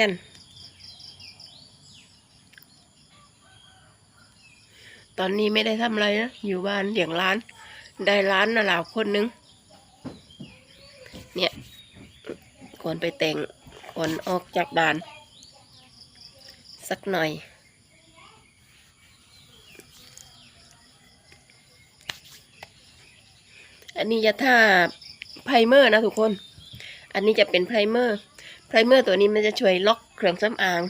แอนตอนนี้ไม่ได้ทำอะไรนะ อยู่บ้านเลี้ยงร้าน ได้ร้านน่ะหลาวคนนึง เนี่ยก่อนไปแต่งก่อนออกจากด่าน สักหน่อย อันนี้จะท่าไพรเมอร์นะทุกคน อันนี้จะเป็นไพรเมอร์ ไพรเมอร์ตัวนี้มันจะช่วยล็อกเครื่องสำอาง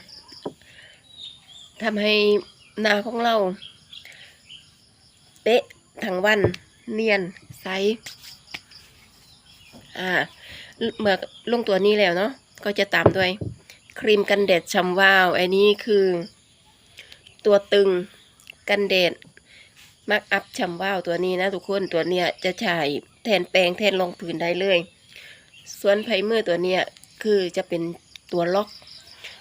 ทำให้หน้าของเรา เป๊ะทั้งวันเนียนใสอ่าเมื่อลงตัวนี้แล้วเนาะก็จะตามด้วยครีมกันแดดชำวาวอันนี้คือ ตัวตึงกันแดดมักอัพชำวาวตัวนี้นะทุกคนตัวเนี้ยจะฉายแทนแปรงแทนรองพื้นได้เลย ส่วนไพรเมอร์ตัวเนี้ย คือจะเป็นตัวล็อก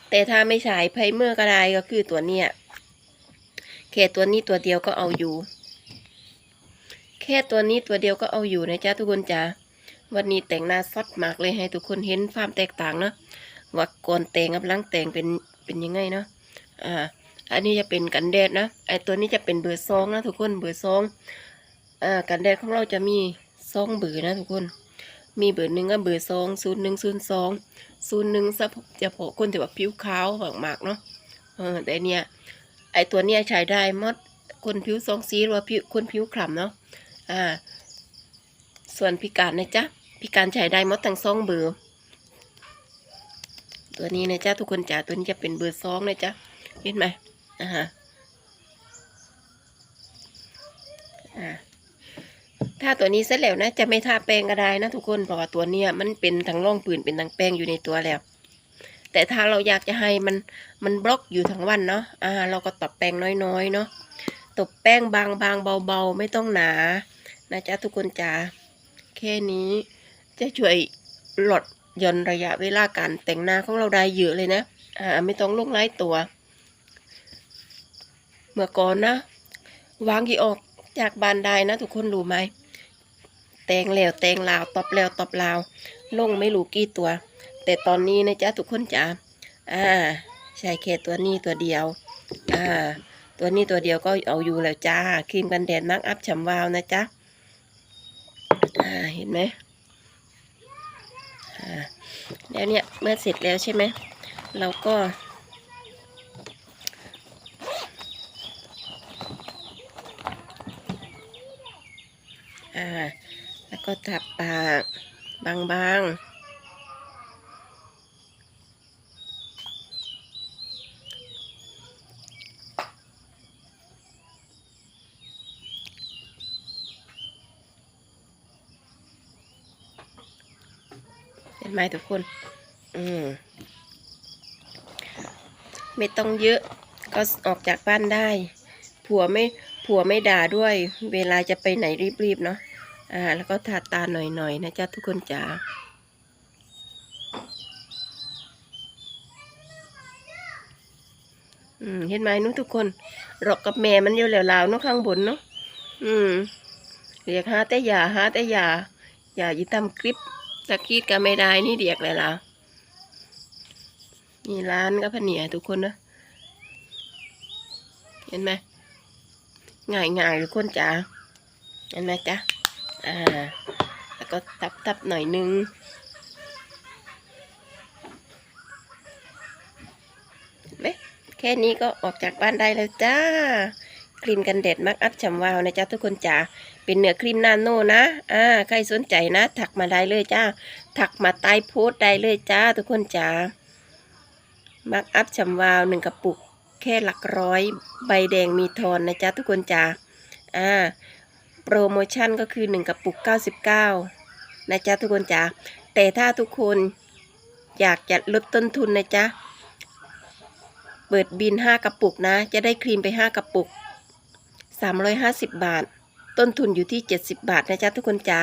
แต่ถ้าไม่ฉายไพเมอร์ก็ได้ก็คือตัวเนี้ยแค่ตัวนี้ตัวเดียวก็เอาอยู่ แค่ตัวนี้ตัวเดียวก็เอาอยู่นะจ๊ะทุกคนจ๋าวันนี้แต่งหน้าซดมากเลยให้ทุกคนเห็นความแตกต่างเนาะว่าก่อนแต่งกับหลังแต่งเป็นเป็นยังไงเนาะอ่าอันนี้จะเป็นกันแดดนะไอตัวนี้จะเป็นเบอร์ซองนะทุกคนเบอร์ซองอ่ากันแดดของเราจะมีซองเบอร์นะทุกคน มีเบอร์หนึ่งก็เบอร์สองศูนย์หนึ่งศูนย์สองศูนย์หนึ่งสะจะพอคนที่ว่าผิวขาวมากๆเนาะเออแต่เนี่ยไอตัวเนี้ยใช้ได้มดคนผิวสองสีหรือว่าผิวคนผิวคล้ำเนาะอ่า ส่วนพิการนะจ๊ะพิการใช้ได้มดทั้งสองเบอร์ตัวนี้นะจ๊ะทุกคนจ๋าตัวนี้จะเป็นเบอร์สองนะจ๊ะเห็นไหมอ่าฮะอ่า ถ้าตัวนี้เสร็จแล้วนะ จะไม่ทาแป้งก็ได้นะทุกคนเพราะว่าตัวเนี้ยมันเป็นทั้งร่องปืนเป็นทั้งแป้งอยู่ในตัวแล้ว แต่ถ้าเราอยากจะให้มันมันบล็อกอยู่ทั้งวันเนาะอ่า เราก็ตบแป้งน้อยๆเนาะตบแป้งบางๆเบาๆ ไม่ต้องหนา นะจ๊ะทุกคนจ๋าแค่นี้จะช่วยลดย่อนระยะเวลาการแต่งหน้าของเราได้เยอะเลยนะ อ่า ไม่ต้องลงไล่ตัว เมื่อก่อนนะ วางกี่ออกจากบานได้นะ ทุกคนรู้ไหม แตงแล้วแตงลาวตอบแล้วตอบลาวลงไม่รู้กี่ตัว แต่ตอนนี้นะจ๊ะทุกคนจ๋าอ่าใช้แค่ตัวนี้ตัวเดียวอ่าตัวนี้ตัวเดียวก็เอาอยู่แล้วจ้าครีมกันแดดมาร์กอัพฉ่ำวาวนะจ๊ะอ่าเห็นไหมอ่าแล้วเนี่ยเมื่อเสร็จแล้วใช่ไหมเราก็อ่า แล้วก็ทับปากบางๆ เห็นไหมทุกคน อืม ไม่ต้องเยอะก็ออกจากบ้านได้ ผัวไม่ผัวไม่ด่าด้วย เวลาจะไปไหนรีบๆเนาะ อ่าแล้วก็ทาตาหน่อยๆนะจ๊ะทุกคนจ๋าอืมเห็นไหมนุทุกคนหรอกกับแม่มันอยู่แล้วลาวๆเนาะข้างบนเนาะอืมเรียกหาแต่ยาหาแต่ยาอย่ายิทำคลิปตะคีดก็ไม่ได้นี่เรียกเลยล่ะนี่ร้านก็พะเนียทุกคนนะเห็นไหมง่ายง่ายๆทุกคนจ๋าเห็นไหมจ๊ะ อ่า แล้วก็ตับตับๆหน่อยนึงเห็นไหมแค่นี้ก็ออกจากบ้านได้แล้วจ้า ครีมกันแดดมาร์กอัพฉ่ำวาวนะจ๊ะทุกคนจ๋า เป็นเนื้อครีมนาโนนะ อ่า ใครสนใจนะ ถักมาได้เลยจ้า ถักมาใต้โพสต์ได้เลยจ้า ทุกคนจ๋า มาร์กอัพฉ่ำวาวหนึ่งกระปุก แค่หลักร้อย ใบแดงมีทอนนะจ๊ะทุกคนจ๋า อ่า โปรโมชั่นก็คือ 1 กระปุก 99 นะจ๊ะทุกคนจ๋าแต่ถ้าทุกคนอยากจะลดต้นทุนนะจ๊ะ เปิดบิน 5 กระปุกนะ จะได้ครีมไป 5 กระปุก 350 บาท ต้นทุนอยู่ที่ 70 บาทนะจ๊ะทุกคนจ๋า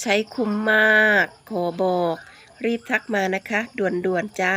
ใช้คุ้มมาก ขอบอก รีบทักมานะคะ ด่วนๆจ้า